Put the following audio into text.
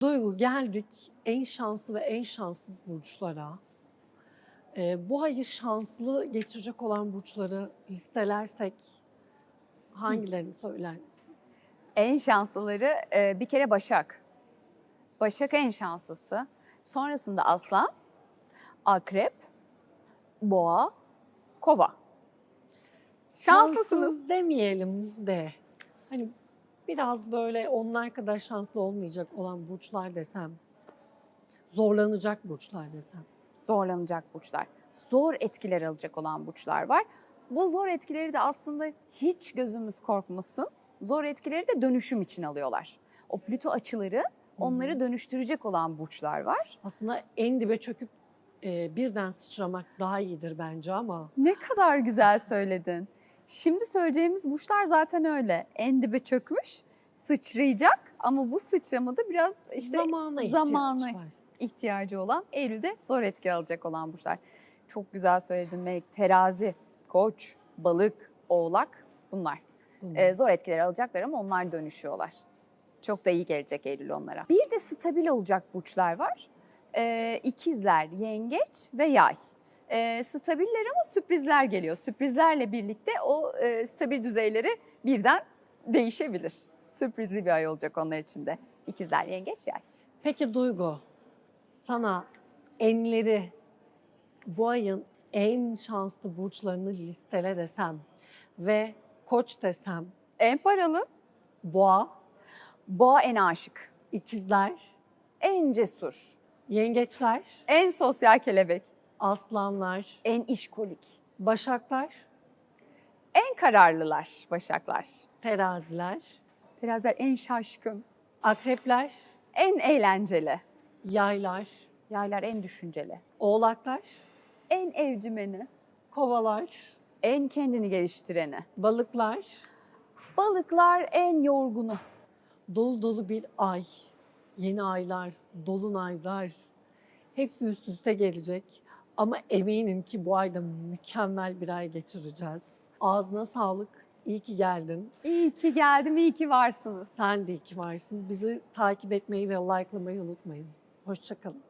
geldik en şanslı ve en şanssız burçlara. Ee, bu ayı şanslı geçirecek olan burçları listelersek hangilerini söyler misin? En şanslıları e, bir kere Başak. Başak en şanslısı. Sonrasında Aslan, Akrep, Boğa, Kova. Şanslısınız. Şanssız demeyelim de. Hani biraz böyle onlar kadar şanslı olmayacak olan burçlar desem. Zorlanacak burçlar desem. Zorlanacak burçlar. Zor etkiler alacak olan burçlar var. Bu zor etkileri de aslında hiç gözümüz korkmasın. Zor etkileri de dönüşüm için alıyorlar. O Plüto açıları onları dönüştürecek olan burçlar var. Aslında en dibe çöküp e, birden sıçramak daha iyidir bence ama Ne kadar güzel söyledin. Şimdi söyleyeceğimiz burçlar zaten öyle. En dibe çökmüş, sıçrayacak ama bu sıçramada biraz işte zamana ihtiyaç var. ihtiyacı olan Eylül'de zor etki alacak olan burçlar. Çok güzel söyledin Melek. Terazi, Koç, Balık, Oğlak bunlar. Bunlar. Ee, zor etkiler alacaklar ama onlar dönüşüyorlar. Çok da iyi gelecek Eylül onlara. Bir de stabil olacak burçlar var. Ee, ikizler, yengeç ve yay. Ee, stabiller ama sürprizler geliyor. Sürprizlerle birlikte o e, stabil düzeyleri birden değişebilir. Sürprizli bir ay olacak onlar için de. İkizler, yengeç, yay. Peki Duygu, sana enleri bu ayın en şanslı burçlarını listele desem ve koç desem, En paralı, boğa, boğa en aşık, ikizler, en cesur, yengeçler, en sosyal kelebek, aslanlar, en işkolik, başaklar, en kararlılar başaklar. teraziler, Teraziler en şaşkın, akrepler, en eğlenceli, yaylar, yaylar en düşünceli, oğlaklar, en evcimeni, kovalar, en kendini geliştireni, balıklar, balıklar en yorgunu. dolu dolu bir ay, yeni aylar, dolunaylar hepsi üst üste gelecek. Ama eminim ki bu ayda mükemmel bir ay geçireceğiz. Ağzına sağlık, iyi ki geldin. İyi ki geldim, iyi ki varsınız. Sen de iyi ki varsın. Bizi takip etmeyi ve likelamayı unutmayın. Hoşçakalın.